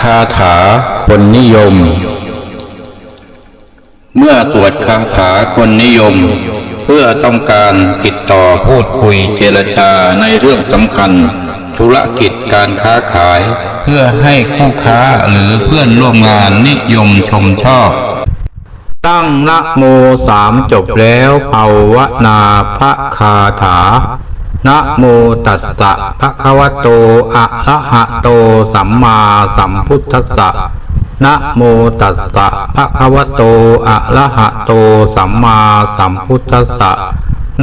คาถาคนนิยม เมื่อสวดคาถาคนนิยม เพื่อต้องการติดต่อพูดคุยเจรจาในเรื่องสำคัญ ธุรกิจการค้าขาย เพื่อให้คู่ค้าหรือเพื่อนร่วมงานนิยมชมชอบ ตั้งนะโมสามจบแล้วภาวนาพระคาถา นะโมตัสสะภะคะวะโต อะระหะโต สัมมาสัมพุทธัสสะนะโมตัสสะภะคะวะโต อะระหะโต สัมมาสัมพุทธัสสะ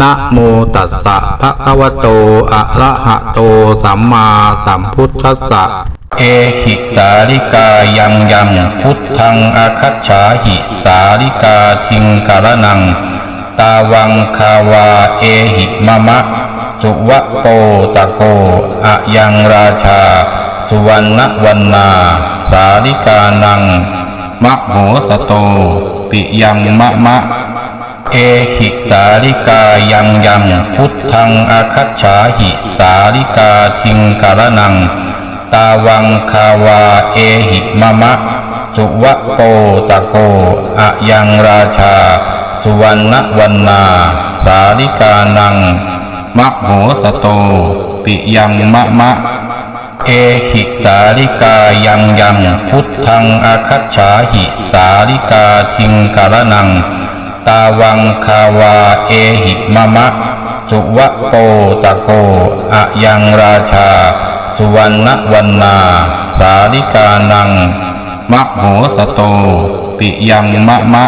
นะโมตัสสะภะคะวะโต อะระหะโต สัมมาสัมพุทธัสสะ เอหิสาลิกายังยังพุทธังอาคัจฉาหิสาลิกาทิงกรนัง ตาวังคาวาเอหิมะมะ สุวะโกตะโกอะยังราชา สุวรรณวันนา สาลิกานัง มะโหสโต ปิยังมะมะ เอหิสาลิกายังยังพุทธังอาคัจฉาหิสาลิกาทิงกรนัง ตาวังคาวาเอหิมะมะ สุวะโกตะโกอะยังราชา สุวรรณวันนา สาลิกานัง มะโหสโต ปิยังมะมะ เอหิสาลิกายังยังพุทธังอาคัจฉาหิสาลิกาทิงกรนัง ตาวังคาวาเอหิมะมะ สุวะโกตะโกอะยังราชา สุวรรณวันนา สาลิกานัง มะโหสโต ปิยังมะมะ